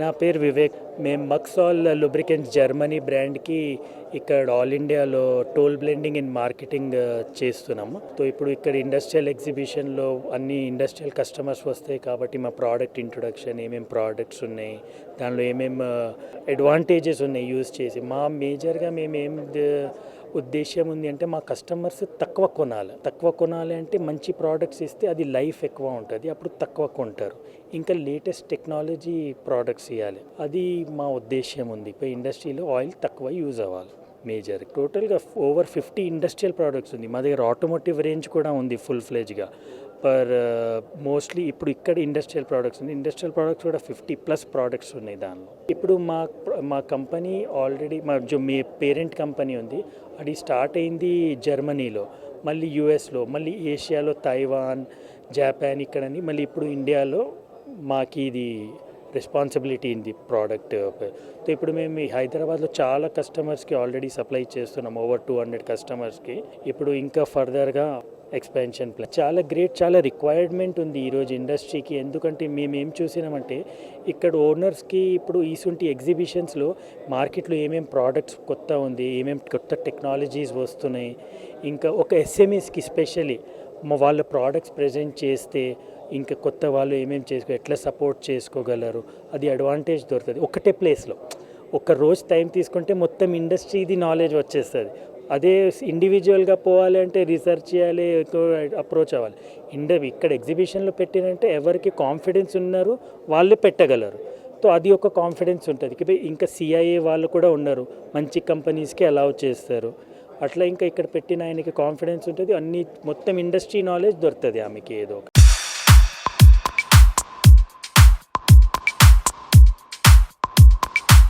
నా పేరు వివేక్. మేము మక్సాల్ లూబ్రికెంట్స్ జర్మనీ బ్రాండ్కి ఇక్కడ ఆల్ ఇండియాలో టోల్ బ్లెండింగ్ ఇన్ మార్కెటింగ్ చేస్తున్నాము. సో ఇప్పుడు ఇక్కడ ఇండస్ట్రియల్ ఎగ్జిబిషన్లో అన్ని ఇండస్ట్రియల్ కస్టమర్స్ వస్తాయి కాబట్టి మా ప్రోడక్ట్ ఇంట్రొడక్షన్ ఏమేమి ప్రోడక్ట్స్ ఉన్నాయి దానిలో ఏమేమి అడ్వాంటేజెస్ ఉన్నాయి యూజ్ చేసి. మా మేజర్గా మేము ఏం ఉద్దేశం ఉంది అంటే మా కస్టమర్స్ తక్కువ కొనాలి. తక్కువ కొనాలి అంటే మంచి ప్రోడక్ట్స్ ఇస్తే అది లైఫ్ ఎక్కువ ఉంటుంది. అప్పుడు తక్కువ కొంటారు. ఇంకా లేటెస్ట్ టెక్నాలజీ ప్రోడక్ట్స్ ఇవ్వాలి అది మా ఉద్దేశం ఉంది. ఇప్పుడు ఇండస్ట్రీలో ఆయిల్ తక్కువ యూజ్ అవ్వాలి. మేజర్. టోటల్గా ఓవర్ ఫిఫ్టీ ఇండస్ట్రియల్ ప్రోడక్ట్స్ ఉంది. మా దగ్గర ఆటోమోటివ్ రేంజ్ కూడా ఉంది ఫుల్ ఫ్లెజ్గా. పర్ మోస్ట్లీ uh, ఇప్పుడు ఇక్కడ ఇండస్ట్రియల్ ప్రోడక్ట్స్ ఉంది. ఇండస్ట్రియల్ ప్రోడక్ట్స్ కూడా ఫిఫ్టీ ప్లస్ ప్రోడక్ట్స్ ఉన్నాయి దానిలో. ఇప్పుడు మా మా కంపెనీ ఆల్రెడీ మా జో మీ పేరెంట్ కంపెనీ ఉంది. అది స్టార్ట్ అయింది జర్మనీలో మళ్ళీ యూఎస్లో మళ్ళీ ఏషియాలో తైవాన్ జపాన్ ఇక్కడని మళ్ళీ ఇప్పుడు ఇండియాలో మాకు ఇది రెస్పాన్సిబిలిటీ ఇంది ప్రోడక్ట్ సో ఇప్పుడు మేము హైదరాబాద్లో చాలా కస్టమర్స్కి ఆల్రెడీ సప్లై చేస్తున్నాం. ఓవర్ టూ హండ్రెడ్ కస్టమర్స్కి ఇప్పుడు ఇంకా ఫర్దర్గా ఎక్స్పాన్షన్ ప్లాన్ చాలా గ్రేట్ చాలా రిక్వైర్మెంట్ ఉంది ఈరోజు ఇండస్ట్రీకి ఎందుకంటే మేము ఏం చూసినామంటే ఇక్కడ ఓనర్స్కి ఇప్పుడు ఈసుంటి ఎగ్జిబిషన్స్లో మార్కెట్లో ఏమేం ప్రోడక్ట్స్ కొత్త ఉంది ఏమేం కొత్త టెక్నాలజీస్ వస్తున్నాయి. ఇంకా ఒక ఎస్ఎంఎస్కి స్పెషల్లీ వాళ్ళ ప్రోడక్ట్స్ ప్రజెంట్ చేస్తే ఇంకా కొత్త వాళ్ళు ఏమేమి చేసుకో ఎట్లా సపోర్ట్ చేసుకోగలరు? అది అడ్వాంటేజ్ దొరుకుతుంది. ఒకటే ప్లేస్లో ఒక రోజు టైం తీసుకుంటే మొత్తం ఇండస్ట్రీది నాలెడ్జ్ వచ్చేస్తుంది. అదే ఇండివిజువల్గా పోవాలి అంటే రీసెర్చ్ చేయాలి అప్రోచ్ అవ్వాలి. ఇండ ఇక్కడ ఎగ్జిబిషన్లో పెట్టినంటే ఎవరికి కాన్ఫిడెన్స్ ఉన్నారు వాళ్ళు పెట్టగలరు. సో అది ఒక కాన్ఫిడెన్స్ ఉంటుంది. ఇంకా సిఐఏ వాళ్ళు కూడా ఉన్నారు మంచి కంపెనీస్కి అలౌ చేస్తారు. అట్లా ఇంకా ఇక్కడ పెట్టిన ఆయనకి కాన్ఫిడెన్స్ ఉంటుంది. అన్ని మొత్తం ఇండస్ట్రీ నాలెడ్జ్ దొరుకుతుంది ఆమెకి ఏదో ఒకటి.